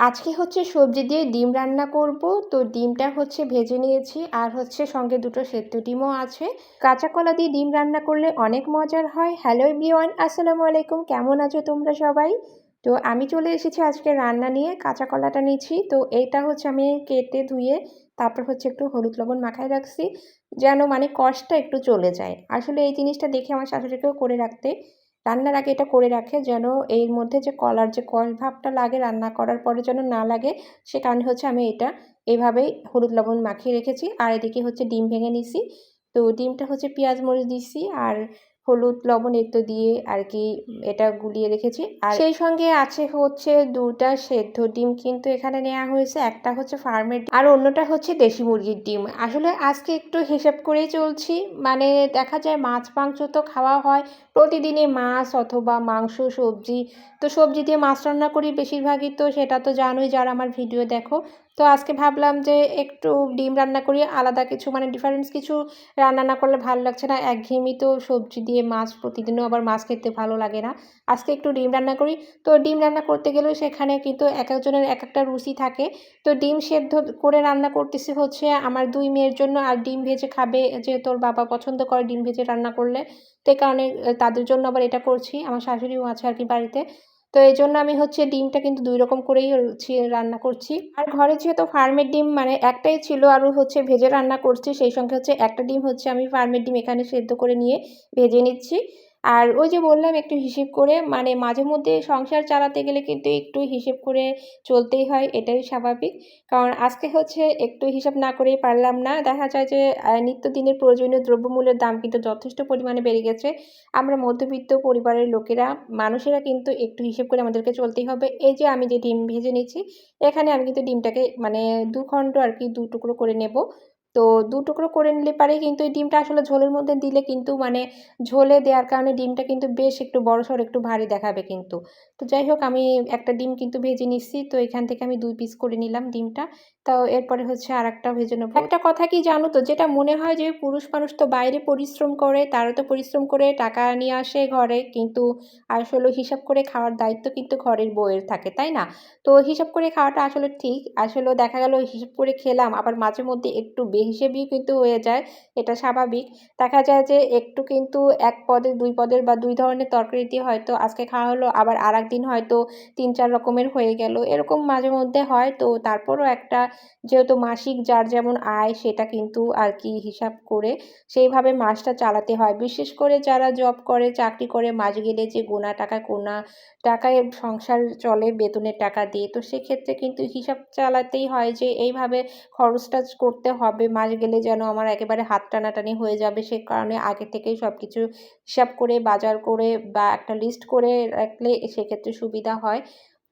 আজকে হচ্ছে সবজি দিয়ে ডিম রান্না করব। তো ডিমটা হচ্ছে ভেজে নিয়েছি আর হচ্ছে সঙ্গে দুটো সেদ্ধ ডিমও আছে। কাঁচা কলা দিয়ে ডিম রান্না করলে অনেক মজার হয়। হ্যালো এভরিওয়ান আসসালামু আলাইকুম। কেমন আছো তোমরা সবাই? তো আমি চলে এসেছি আজকে রান্না নিয়ে, কাঁচা কলাটা নিয়েছি। তো এইটা হচ্ছে আমি কেটে ধুয়ে, তারপর হচ্ছে একটু হলুদ লবণ মাখায় রাখছি, যেন মানে কষ্টটা একটু চলে যায়। আসলে এই জিনিসটা দেখে আমার শাশুড়িকেও করে রাখতে রান্নার আগে এটা করে রাখে যেন এর মধ্যে যে কলার যে কল ভাবটা লাগে রান্না করার পরে যেন না লাগে, সে কারণে হচ্ছে আমি এটা এভাবেই হলুদ লবণ মাখিয়ে রেখেছি। আর এদিকে হচ্ছে ডিম ভেঙে নিছি। তো ডিমটা হচ্ছে পেঁয়াজ মরিচ দিছি আর হলুদ লবণ একটু দিয়ে আর কি এটা গুলিয়ে রেখেছি। আর সেই সঙ্গে আছে হচ্ছে দুটা সেদ্ধ ডিম কিন্তু এখানে নেওয়া হয়েছে। একটা হচ্ছে ফার্মের আর অন্যটা হচ্ছে দেশি মুরগির ডিম। আসলে আজকে একটু হিসাব করেই চলছি। মানে দেখা যায় মাছ, মাংস তো খাওয়া হয়। প্রতিদিনই মাছ অথবা মাংস, সবজি, তো সবজি দিয়ে মাছ রান্না করি বেশিরভাগই তো, সেটা তো জানোই যারা আমার ভিডিও দেখো। তো আজকে ভাবলাম যে একটু ডিম রান্না করি, আলাদা কিছু মানে ডিফারেন্স কিছু রান্না না করলে ভালো লাগছে না। একঘেয়েমি তো সবজি দিয়ে মাছ প্রতিদিনও আবার মাছ খেতে ভালো লাগে না। আজকে একটু ডিম রান্না করি। তো ডিম রান্না করতে গেলেও সেখানে কিন্তু এক একজনের এক একটা রুচি থাকে। তো ডিম সেদ্ধ করে রান্না করতেছি হচ্ছে আমার দুই মেয়ের জন্য, আর ডিম ভেজে খাবে যে তোর বাবা পছন্দ করে ডিম ভেজে রান্না করলে। তো কারণে তাদের জন্য আবার এটা করছি। আমার শাশুড়িও আছে আর কি বাড়িতে। তো এই জন্য আমি হচ্ছে ডিমটা কিন্তু দুই রকম করেই রান্না করছি। আর ঘরে যেহেতু ফার্মের ডিম মানে একটাই ছিল আর হচ্ছে ভেজে রান্না করছি, সেই সঙ্গে হচ্ছে একটা ডিম হচ্ছে আমি ফার্মের ডিম এখানে সেদ্ধ করে নিয়ে ভেজে নিচ্ছি। আর ওই যে বললাম একটু হিসেব করে মানে মাঝে মধ্যে সংসার চালাতে গেলে কিন্তু একটু হিসেব করে চলতেই হয়, এটাই স্বাভাবিক। কারণ আজকে হচ্ছে একটু হিসাব না করেই পারলাম না। দেখা যায় যে নিত্যদিনের প্রয়োজনীয় দ্রব্যমূল্যের দাম কিন্তু যথেষ্ট পরিমাণে বেড়ে গেছে। আমরা মধ্যবিত্ত পরিবারের লোকেরা, মানুষেরা কিন্তু একটু হিসেব করে আমাদেরকে চলতেই হবে। এই যে আমি যে ডিম ভেজে নিচ্ছি, এখানে আমি কিন্তু ডিমটাকে মানে দু খণ্ড আর কি দু টুকরো করে নেব। তো দু টুকরো করে নিলে পারে, কিন্তু এই ডিমটা আসলে ঝোলের মধ্যে দিলে কিন্তু মানে ঝোলে দেওয়ার কারণে ডিমটা কিন্তু বেশ একটু বড়সড়, একটু ভারী দেখাবে কিন্তু। তো যাই হোক, আমি একটা ডিম কিন্তু ভেজে নিচ্ছি। তো এখান থেকে আমি দুই পিস করে নিলাম ডিমটা। তো এরপরে হচ্ছে আর একটা ভেজে নেব। একটা কথা কি জানো তো? যেটা মনে হয় যে পুরুষ মানুষ তো বাইরে পরিশ্রম করে তারা তো পরিশ্রম করে টাকা নিয়ে আসে ঘরে। কিন্তু আসলে হিসাব করে খাওয়ার দায়িত্ব কিন্তু ঘরের বউয়ের থাকে, তাই না? তো হিসাব করে খাওয়াটা আসলে ঠিক। আসলে দেখা গেল হিসাব করে খেলাম, আবার মাঝে মধ্যে একটু বেহিসেবেই কিন্তু হয়ে যায়, এটা স্বাভাবিক। দেখা যায় যে একটু কিন্তু এক পদের, দুই পদের বা দুই ধরনের তরকারি দিয়ে হয়তো আজকে খাওয়া হলো, আবার আর দিন হয়তো তিন চার রকমের হয়ে গেল। এরকম মাঝে মধ্যে হয়। তো তারপরও একটা যেহেতু মাসিক যার যেমন আয়, সেটা কিন্তু আর কি হিসাব করে সেইভাবে মাসটা চালাতে হয়। বিশেষ করে যারা জব করে, চাকরি করে, মাস গেলে যে গোনা টাকা কোনা টাকায় সংসার চলে, বেতনের টাকা দিয়ে, তো সেক্ষেত্রে কিন্তু হিসাব চালাতেই হয় যে এইভাবে খরচটা করতে হবে। মাস গেলে যেন আমার একেবারে হাত টানাটানি হয়ে যাবে, সে কারণে আগে থেকেই সব কিছু হিসাব করে, বাজার করে বা একটা লিস্ট করে রাখলে সেক্ষেত্রে সুবিধা হয়।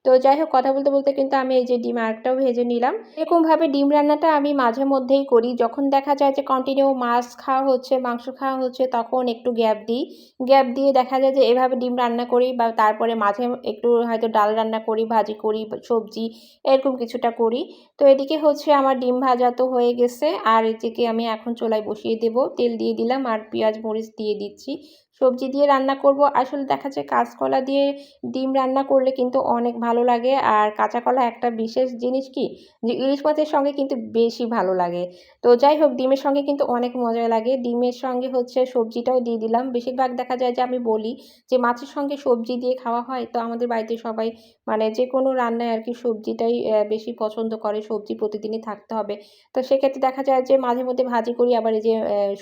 তো যাই হোক, কথা বলতে বলতে কিন্তু আমি এই যে ডিম আরেকটাও ভেজে নিলাম। এরকমভাবে ডিম রান্নাটা আমি মাঝে মধ্যেই করি। যখন দেখা যায় যে কন্টিনিউ মাছ খাওয়া হচ্ছে, মাংস খাওয়া হচ্ছে, তখন একটু গ্যাপ দিই। গ্যাপ দিয়ে দেখা যায় যে এভাবে ডিম রান্না করি বা তারপরে মাঝে একটু হয়তো ডাল রান্না করি, ভাজি করি, সবজি, এরকম কিছুটা করি। তো এদিকে হচ্ছে আমার ডিম ভাজা তো হয়ে গেছে। আর এদিকে আমি এখন চোলায় বসিয়ে দেব। তেল দিয়ে দিলাম আর পেঁয়াজ, মরিচ দিয়ে দিচ্ছি। সবজি দিয়ে রান্না করব। আসলে দেখা যায় কাঁচকলা দিয়ে ডিম রান্না করলে কিন্তু অনেক ভালো লাগে। আর কাঁচা কলা একটা বিশেষ জিনিস কি? যে ইলিশ মাছের সঙ্গে কিন্তু বেশি ভালো লাগে। তো যাই হোক, ডিমের সঙ্গে কিন্তু অনেক মজা লাগে। ডিমের সঙ্গে হচ্ছে সবজিটাও দিয়ে দিলাম। বেশিরভাগ দেখা যায় যে আমি বলি যে মাছের সঙ্গে সবজি দিয়ে খাওয়া হয় তো আমাদের বাড়িতে সবাই মানে যে কোনো রান্নায় আর কি সবজিটাই বেশি পছন্দ করে। সবজি প্রতিদিনই থাকতে হবে। তো সেক্ষেত্রে দেখা যায় যে মাঝে মধ্যে ভাজি করি। আবার এই যে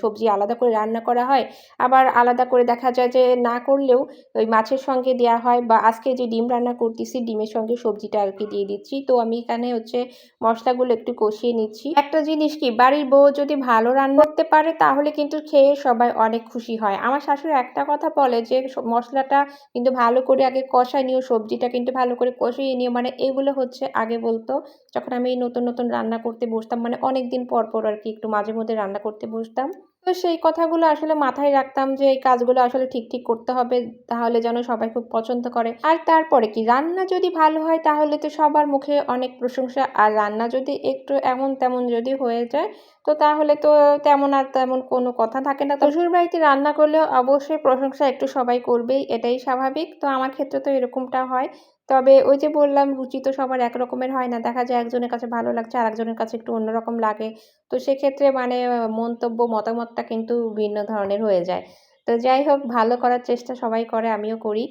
সবজি আলাদা করে রান্না করা হয়। আবার আলাদা করে দেখা যায় যে না করলেও ওই মাছের সঙ্গে দেওয়া হয় বা আজকে যে ডিম রান্না করতেছি, ডিমের সঙ্গে সবজিটা আর কি দিয়ে দিচ্ছি। তো আমি এখানে হচ্ছে মশলাগুলো একটু কষিয়ে নিচ্ছি। একটা জিনিস কি, বাড়ির বউ যদি ভালো রান্না করতে পারে তাহলে কিন্তু খেয়ে সবাই অনেক খুশি হয়। আমার শাশুড়ি একটা কথা বলে যে মশলাটা কিন্তু ভালো করে আগে কষায় নিও, সবজিটা কিন্তু ভালো করে কষিয়ে নিও। মানে এগুলো হচ্ছে আগে বলতো, যখন আমি নতুন নতুন রান্না করতে বসতাম মানে অনেক দিন পর পর আর কি একটু মাঝে মধ্যে রান্না করতে বসতাম। তো সেই কথাগুলো আসলে মাথায় রাখতাম যে এই কাজগুলো আসলে ঠিক ঠিক করতে হবে, তাহলে যেন সবাই খুব পছন্দ করে। আর তারপরে কি, রান্না যদি ভালো হয় তাহলে তো সবার মুখে অনেক প্রশংসা, আর রান্না যদি একটু এমন তেমন যদি হয়ে যায়, তো তাহলে তো তেমন আর তেমন কোনো কথা থাকে না। শ্বশুর বাড়িতে রান্না করলেও অবশ্যই প্রশংসা একটু সবাই করবেই, এটাই স্বাভাবিক। তো আমার ক্ষেত্রে তো এরকমটা হয়। তবে ওই যে বললাম, রুচি তো সবার এক রকমের হয় না। দেখা যায় একজনের কাছে ভালো লাগছে আর একজনের কাছে একটু অন্যরকম লাগে। তো সেক্ষেত্রে মানে মন্তব্য, মতামতটা কিন্তু ভিন্ন ধরনের হয়ে যায়। তো যাই হোক, ভালো করার চেষ্টা সবাই করে, আমিও করি।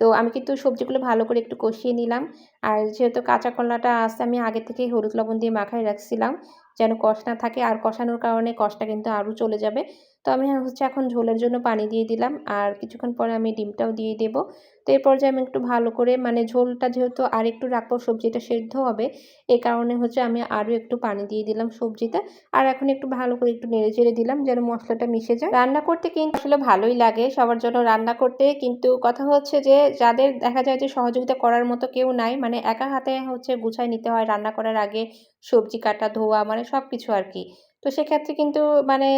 তো আমি কিন্তু সবজিগুলো ভালো করে একটু কষিয়ে নিলাম। আর যেহেতু কাঁচা কলাটা আসতে আমি আগে থেকেই হলুদ লবণ দিয়ে মাখায় রাখছিলাম, যেন কষ না থাকে। আর কষানোর কারণে কষটা কিন্তু আরও চলে যাবে। তো আমি হচ্ছে এখন ঝোলের জন্য পানি দিয়ে দিলাম। আর কিছুক্ষণ পরে আমি ডিমটাও দিয়ে দেব। তো এই পর্যায়ে আমি একটু ভালো করে মানে ঝোলটা যেহেতু আর একটু রাখব, সবজিটা সেদ্ধ হবে এই কারণে হচ্ছে আমি আরও একটু পানি দিয়ে দিলাম সবজিতে। আর এখন একটু ভালো করে একটু নেড়ে চেড়ে দিলাম যেন মশলাটা মিশে যায়। রান্না করতে কিন্তু আসলে ভালোই লাগে, সবার জন্য রান্না করতে। কিন্তু কথা হচ্ছে যে, যাদের দেখা যায় যে সহযোগিতা করার মতো কেউ নাই মানে একা হাতে হচ্ছে গুছায় নিতে হয়, রান্না করার আগে সবজি কাটা, ধোয়া মানে সব কিছু আর কি। তো সেক্ষেত্রে কিন্তু মানে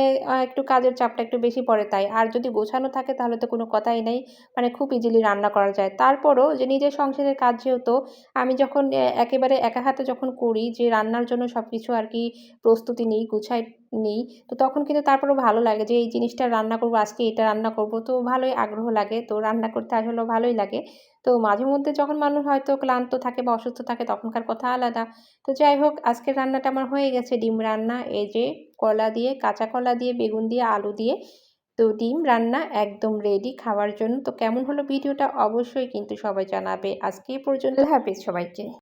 একটু কাজের চাপটা একটু বেশি পড়ে তাই। আর যদি গোছানো থাকে তাহলে তো কোনো কথাই নেই। মানে খুব ইজিলি রান্না করা যায়। তারপরও যে নিজের সংসারের কাজ যেহেতু, আমি যখন একেবারে একা হাতে যখন করি যে রান্নার জন্য সব কিছু আর কি প্রস্তুতি নিই, গুছাই নিই। তো তখন কিন্তু তারপরেও ভালো লাগে যে, এই জিনিসটা রান্না করব, আজকে এটা রান্না করব। তো ভালোই আগ্রহ লাগে। তো রান্না করতে আসলেও ভালোই লাগে। তো মাঝে মধ্যে যখন মানুষ হয়তো ক্লান্ত থাকে বা অসুস্থ থাকে, তখনকার কথা আলাদা। তো যাই হোক, আজকের রান্নাটা আমার হয়ে গেছে। ডিম রান্না, এই যে কলা দিয়ে, কাঁচা কলা দিয়ে, বেগুন দিয়ে, আলু দিয়ে। তো ডিম রান্না একদম রেডি খাওয়ার জন্য। তো কেমন হলো ভিডিওটা অবশ্যই কিন্তু সবাই জানাবে। আজকে এই পর্যন্ত। হাফিজ সবাইকে।